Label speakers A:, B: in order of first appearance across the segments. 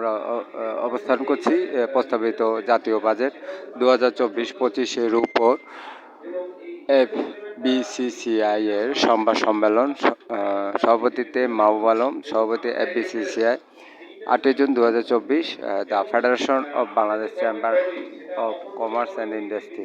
A: আমরা অবস্থান করছি প্রস্তাবিত জাতীয় বাজেট দু হাজার চব্বিশ পঁচিশের উপর এফ বিসিসিআই এর সংবাদ সম্মেলন সভাপতিতে মাহবুব আলম, সভাপতি এফ বিসিসিআই আটই জুন দু হাজার চব্বিশ the federation of Bangladesh chamber of commerce and industry.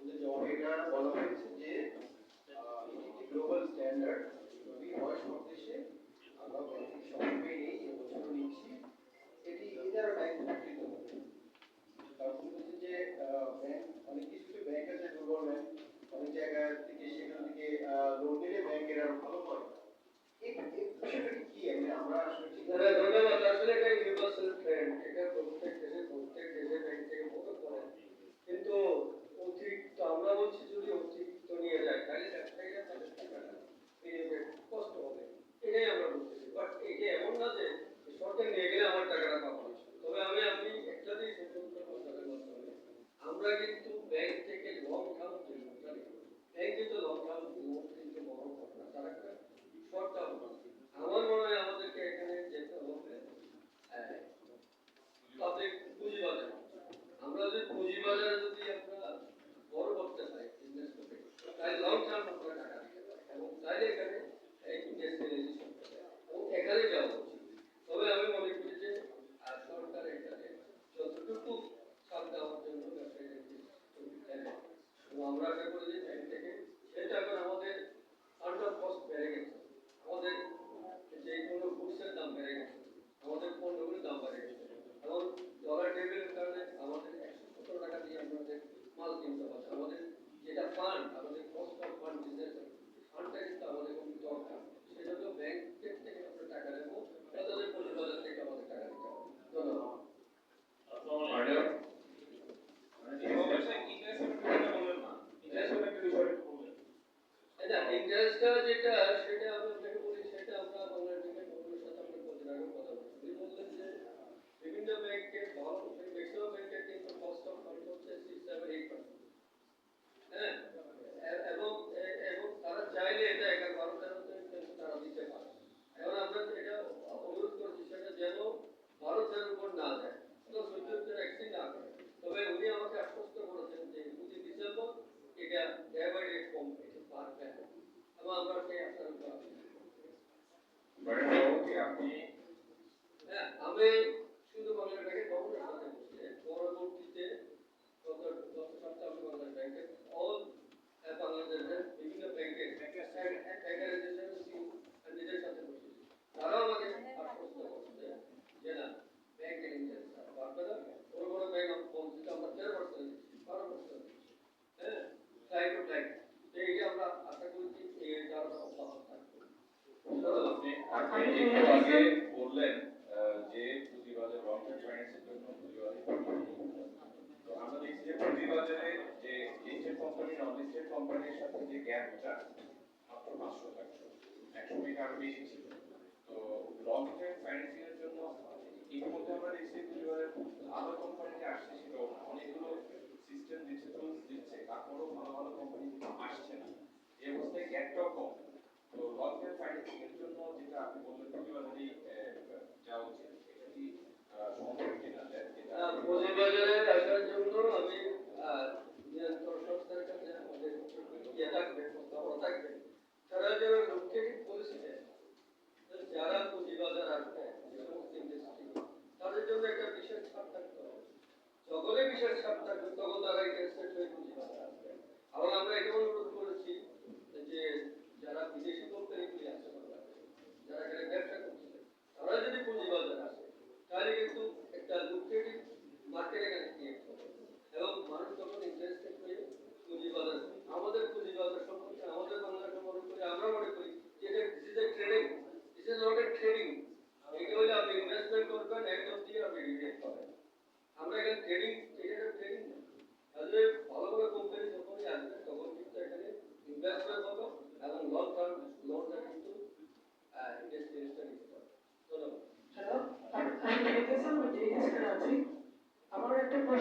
B: in the auditor, all of it, যে গ্লোবাল স্ট্যান্ডার্ড বয়স দেশে আমরা ব্যাংকিং এই
C: এবছর এটি এছাড়া ব্যাংক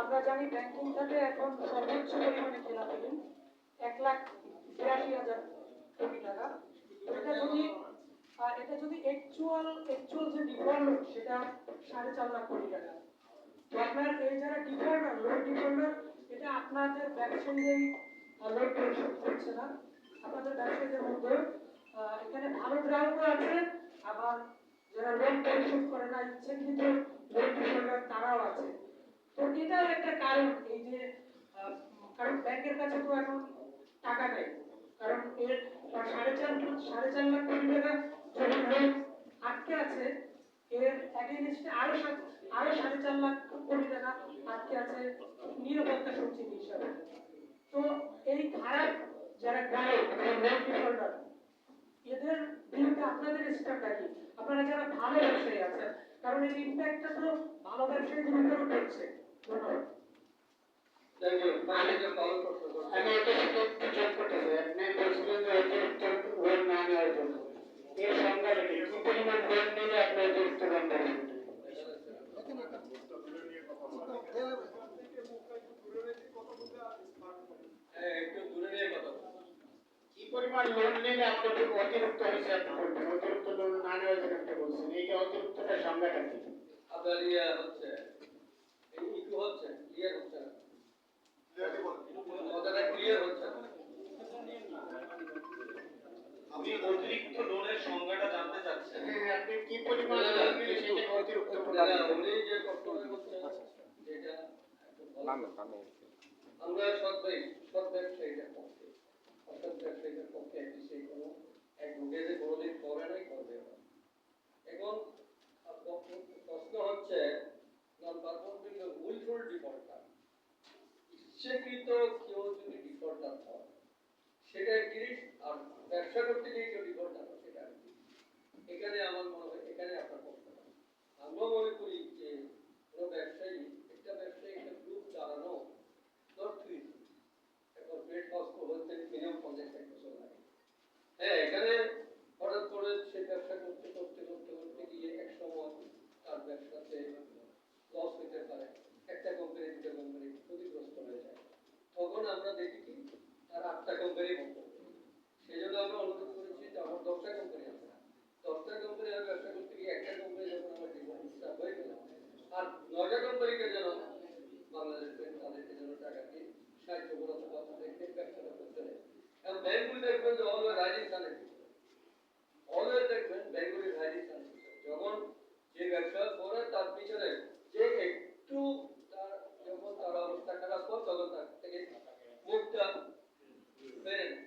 C: আমরা
D: জানি ব্যাংকিং খাতে এখন সর্বোচ্চ পরিমাণে ঋণ এক লাখ বিরাশি হাজার কোটি টাকা। এটা যদি এটা যদি অ্যাকচুয়াল অ্যাকচুয়াল যে ডিফল্ট সেটা সাড়ে চার লাখ কোটি টাকা। তো আপনার এই যারা ডিফল্টার লোন ডিফল্টার এটা আপনাদের ব্যবসায়ীরাই লোন পরিশোধ করছে না। আপনাদের ব্যবসায়ীদের মধ্যে এখানে ভালো গ্রাহকও আছে, আবার যারা লোন পরিশোধ করে না, ইচ্ছাকৃত লোন ডিফল্টার তারাও আছে। তো এটাও একটা কারণ এই যে কারণ ব্যাংকের কাছে তো এখন টাকা নেই। কারণ এর সাড়ে চার সাড়ে চার লাখ কোটি টাকা যখন আটকে আছে, এর এগেইনস্টে আরও সাত- আরও সাড়ে চার লাখ কোটি টাকা আটকে আছে নিরাপত্তা সঞ্চয় হিসাবে। তো এই খারাপ যারা গ্রাহক এদের বিরুদ্ধে আপনাদের স্ট্যান্ডটা কি? আপনারা যারা ভালো ব্যবসায়ী আছেন, কারণ এর ইম্প্যাক্টটা তো ভালো ব্যবসায়ীদের উপরও পড়ছে।
E: অতিরিক্ত কি পরিমাণ লোন নিলে আপনি অতিরিক্ত
C: নিয়ে
E: কি পরিমাণ লোন নিলে আপনি অতিরিক্ত হিসাব করবেন অতিরিক্ত লোন না নেওয়ার জন্য আপনি বলছেন এইটা অতিরিক্তটা সংজ্ঞাটা কি
C: আপনার হচ্ছে ক্লিয়ার হচ্ছে না। কথাটা ক্লিয়ার হচ্ছে না।
F: আপনি অতিরিক্ত লোনের সংজ্ঞাটা জানতে চাচ্ছেন।
E: হ্যাঁ আপনি কি পরিমাণ লোন অতিরিক্ত বলা
C: না,
E: যাবে?
C: উনি যে প্রশ্নটা করছেন যেটা
A: নামে নামে
C: আমরা সৎ ভাই সৎ ব্যবসায়ীদের পক্ষে অসৎ ব্যবসায়ীদের পক্ষে একটি সেই কোনো এক মুখেতে কোনোদিন করে নাই করবে না এখন আহ, প্রশ্ন- প্রশ্ন হচ্ছে নন পারফর্মিং উইলফুল ডিফল্টার ইচ্ছাকৃত কেউ যদি ডিফল্টার হয় সেটা এক জিনিস আর ব্যবসা করতে গিয়ে কেউ ডিফল্টার হয় সেটা আরেক জিনিস। এখানে আমার মনে হয় এখানে আপনার প্রশ্নটা আমরা মনে করি যে কোনো ব্যবসায়ী একটা ব্যবসায়ী একটা গ্রুপ চালানো not too easy. এখন পেট হাউস হচ্ছে মিনিমাম পঞ্চাশ ষাট বছর লাগে হ্যাঁ এখানে হঠাৎ করে সে ব্যবসা করতে করতে করতে করতে গিয়ে এক সময় তার ব্যবসাতে লস হতে পারে একটা কোম্পানি দুটা কোম্পানি ক্ষতিগ্রস্ত হয়ে যায় তখন আমরা দেখি কি তার আটটা কোম্পানি সেই জন্য আমরা অনুরোধ করেছি যে আমার দশটা কোম্পানি আছে। দশটা কোম্পানি আমি ব্যবসা করতে গিয়ে একটা কোম্পানি যখন আমার ডিফল্ট হয়ে গেল আর নয়টা কোম্পানিকে যেন বাংলাদেশ ব্যাংক তাদেরকে যেন টাকা দিয়ে সাহায্য করে অথবা তাদেরকে ব্যবসাটা করতে দেয় এবং ব্যাংকগুলি দেখবেন যে অলওয়েজ রাইজিং সানে অলওয়েজ দেখবেন ব্যাংকগুলি রাইজিং সানে যখন যে ব্যবসা করে, তার পিছনে যে একটু Amen.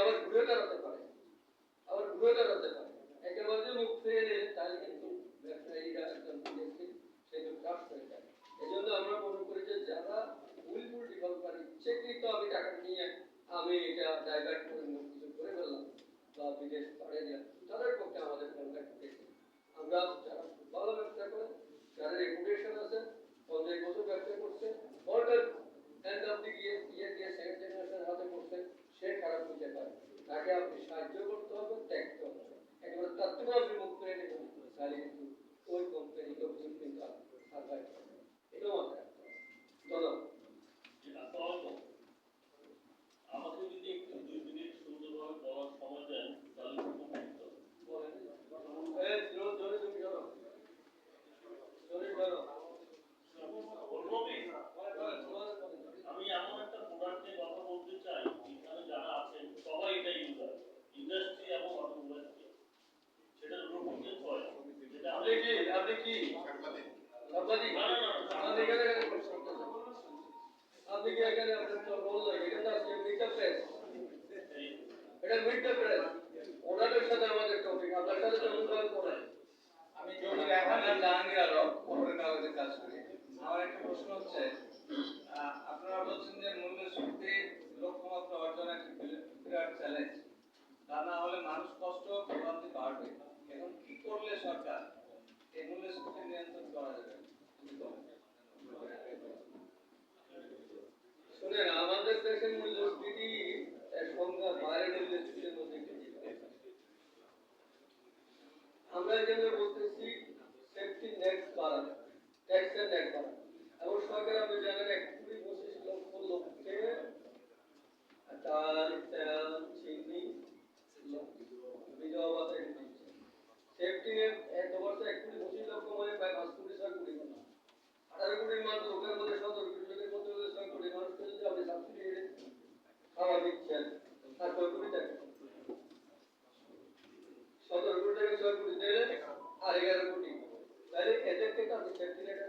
C: আবার ঘুরে দাঁড়াতে পারে। আবার ঘুরে দাঁড়াতে পারে। একেবারে মুখ ফিরে তাহলে কিন্তু ব্যবসায়ীরা একদম বিদেশি সেগুলো কাজ হয়ে যায়। এই জন্য আমরা মনে করি যে যারা উইলফুল ডিভেলপার ইচ্ছাকৃত আমি টাকা নিয়ে আমি এটা ডাইভার্ট করে কিছু করে ফেললাম বা বিদেশ পাড়ে দিলাম তাদের পক্ষে আমাদের কন্ট্যাক্ট বেশি আমরা যারা ভালো ব্যবসা করে যারা রেপুটেশন আছে, পঞ্চাশ বছর ব্যবসা করছে order end of the year year second generation হাতে সে খারাপ হতে তাকে আপনি সাহায্য করতে হবে দেখতে হবে। একেবারে বিমুখ করে নেবেন তাহলে কিন্তু ওই
G: আমরা সরকার
C: আপনি তেল, চিনি সেফটি নেট এক বছর এক কোটি পঁচিশ লক্ষ মানে পাঁচ কোটি, ছয় আঠারো কোটি মানুষ লোকের মধ্যে সতেরো কোটি মানুষকে যদি আপনি সাবসিডি খাওয়া দিচ্ছেন আর ছয় কোটি ছয় কোটি তাহলে আর এগারো কোটি তাহলে এদের থেকে আমি সেফটি নেটের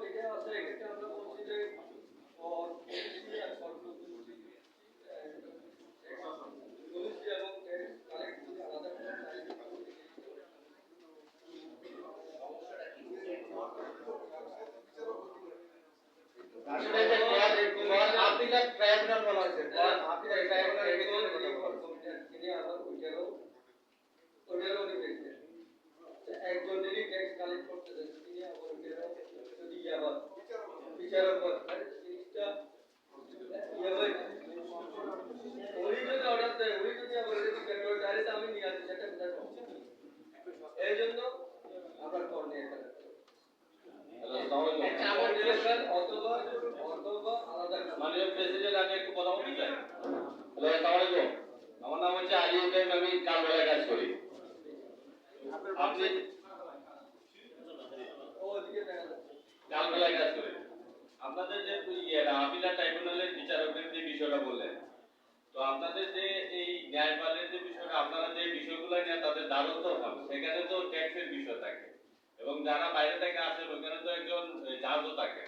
C: এটা
H: আছে
I: এটা
C: আমরা বলছি
G: আপনাদের যে আপিলা ইয়ে, ট্রাইব্যুনালের বিচারকের যে বিষয়টা বললেন, তো আপনাদের যে এই ন্যায়পালের যে বিষয়টা, আপনারা যে বিষয়গুলো নিয়ে তাদের দ্বারস্থ হন, সেখানে তো ট্যাক্সের বিষয় থাকে। এবং যারা বাইরে থেকে আসে ওখানে তো একজন জাজও থাকে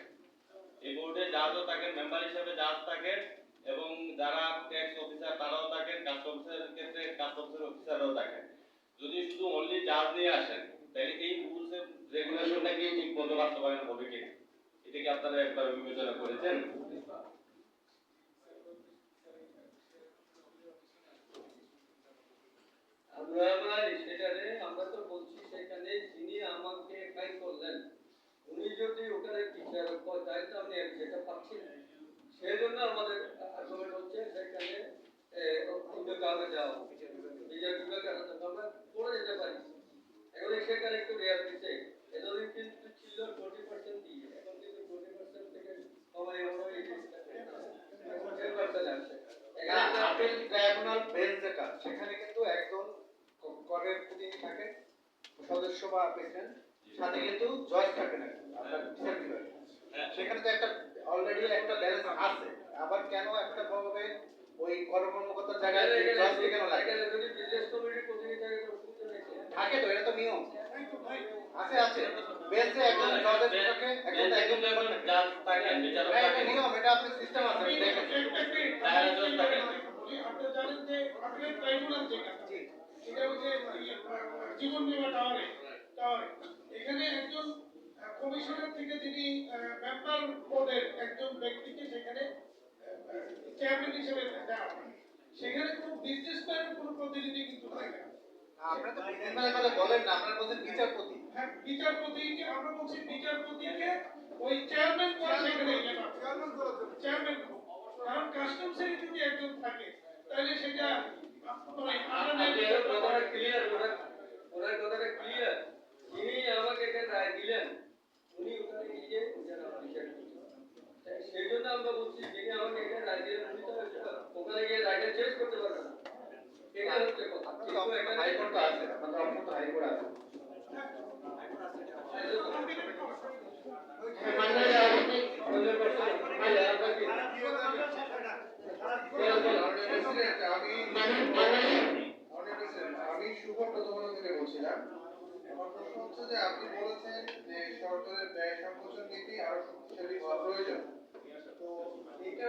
G: এই বোর্ডে জাজও থাকে মেম্বার হিসেবে জাজ থাকে এবং যারা ট্যাক্স অফিসার, তারাও থাকেন, কাস্টমসের ক্ষেত্রে কাস্টমসের অফিসাররাও থাকেন। যদি শুধু অনলি চার্জ নিয়ে আসেন, তাহলে এই রুলস রেগুলেশনটা কি ঠিক মতো বাস্তবায়ন হবে কি? এটা কি আপনারা একবার বিবেচনা করেছেন?
C: আমরা তো বলছি সেখানে যিনি আমাকে কাজ করলেন, উনি যদি ওখানে বিচারক তাই তো আমি যেটা পাচ্ছি না সেই জন্য আমাদের হচ্ছে সেখানে যাওয়া বিভাগের আমরা করে যেতে পারি? এখন সেখানে একটু রেয়ার দিচ্ছে। এতদিন কিন্তু ছিল টোয়েন্টি পার্সেন্ট দিয়ে এখন কিন্তু টোয়েন্টি পার্সেন্ট থেকে কমাই আমরা এই জিনিসটা টেন পার্সেন্ট আসছে এখানে
B: আপিল ট্রাইব্যুনাল বেঞ্চ যেটা সেখানে কিন্তু একজন করের প্রতিনিধি থাকেন সদস্য বা প্রেসিডেন্ট সাথে কিন্তু জজ আপনার বিচার বিভাগে। সেখানে তো একটা অলরেডি একটা ব্যালেন্স আছে। আবার কেন একটা ভাবে ওই কর কর্মকর্তার জায়গায় জজ কেন লাগে?
C: যদি বিজনেস কমিটির প্রতিনিধি থাকে তো অসুবিধা নেই তো।
B: থাকে তো এটা তো নিয়ম। আছে আছে। বেঞ্চে একজন জজের বিভাগে একজন একজন member থাকে।
G: বিচারক
B: এটা নিয়ম এটা আপনার সিস্টেম আছে দেখেন।
G: তারা জজ থাকেন
E: আপনি জানেন যে আপিলের ট্রাইব্যুনাল যেটা এটা হচ্ছে জীবন বীমা টাওয়ারে। টাওয়ারে। এখানে একজন কমিশনার থেকে যিনি মেম্বার বোর্ডের একজন ব্যক্তিকে সেখানে চেয়ারম্যান হিসেবে দেওয়া সেখানে কোনো বিজনেসম্যানের কোনো প্রতিনিধি কিন্তু থাকে না। বিচারপতিকে আমরা বলছি বিচারপতিকে ওই চেয়ারম্যান করে। সেখানে চেয়ারম্যান চেয়ারম্যান কারণ কাস্টমসের যদি একজন থাকে তাহলে সেটা আমরা
C: কথাটা ক্লিয়ার ওনার ওনার কথাটা ক্লিয়ার যিনি আমাকে এখানে রায় দিলেন উনি ওখানে গিয়ে সেই জন্য আমরা বলছি যিনি আমাকে এখানে রায় দিলেন উনি তো ওখানে গিয়ে রায়টা চেঞ্জ করতে পারবেন না এটা হচ্ছে কথা কিন্তু
B: আমি শুভ প্রথমত থেকে বলছিলাম। আমার প্রশ্ন যে, আপনি বলেছেন যে সরকারের ব্যয় সংকোচন নীতি আরও শক্তিশালী হওয়া প্রয়োজন তো এটার একটু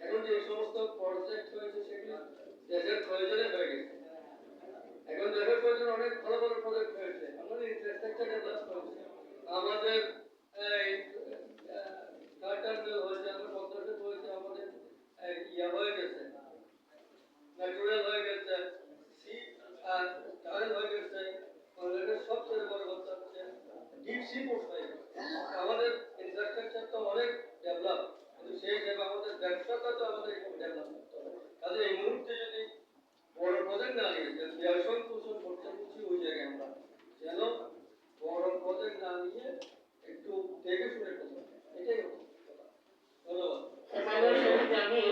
B: এখন
C: যে সমস্ত প্রজেক্ট হয়েছে সেগুলো দেশের প্রয়োজনে হয়ে গেছে। এখন দেশের প্রয়োজনে অনেক ভালো ভালো প্রজেক্ট হয়েছে। আমাদের ইনফ্রাস্ট্রাকচার ডেভেলপ করেছে আমাদের